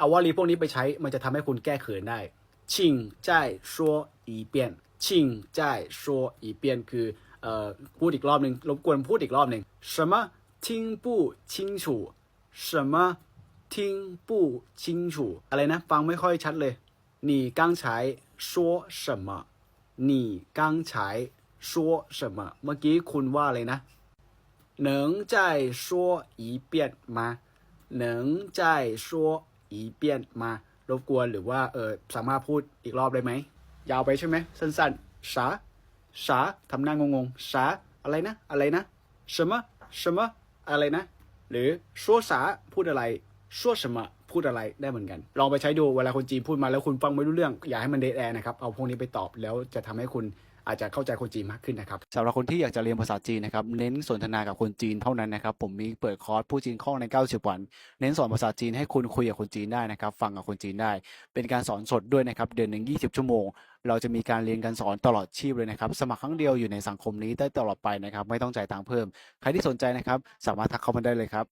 เอาวลีพวกนี้ไปใช้มันจะทำให้คุณแก้เขินได้ชิงใจชัวอีเปียนชิงใจชัวอีเปียนคือเอ่อพูดอีกรอบหนึ่งรบกวนพูดอีกรอบหนึ่ง什么听不清楚什么听不清楚อะไรนะ ฟังไม่ค่อยชัดเลย你刚才说什么你刚才说什么เมื่อกี้คุณว่าอะไรนะ能再说一遍吗能再说 一遍吗รบกวนหรือว่าเออสามารถพูดอีกรอบได้ไหม ยาวไปใช่ไหม สั้นๆสาสาทำหน้างงๆสาอะไรนะ อะไรนะ什么什么อะไรนะ หรือ说啥พูดอะไร说什么พูดอะไรได้เหมือนกัน ลองไปใช้ดูเวลาคนจีนพูดมาแล้วคุณฟังไม่รู้เรื่อง อย่าให้มันเดทแอร์นะครับ เอาพวกนี้ไปตอบแล้วจะทำให้คุณ อาจจะเข้าใจคนจีนมากขึ้นนะครับสำหรับคนที่อยากจะเรียนภาษาจีนนะครับเน้นสนทนากับคนจีนเท่านั้นนะครับผมมีเปิดคอร์สผู้จีนคล่องใน 90 วัน เน้นสอนภาษาจีนให้คุณคุยกับคนจีนได้นะครับฟังกับคนจีนได้ เป็นการสอนสดด้วยนะครับเดือนหนึ่ง20 ชั่วโมง เราจะมีการเรียนการสอนตลอดชีพเลยนะครับสมัครครั้งเดียวอยู่ในสังคมนี้ได้ตลอดไปนะครับไม่ต้องจ่ายตังค์เพิ่ม ใครที่สนใจนะครับสามารถทักเข้ามาได้เลยครับ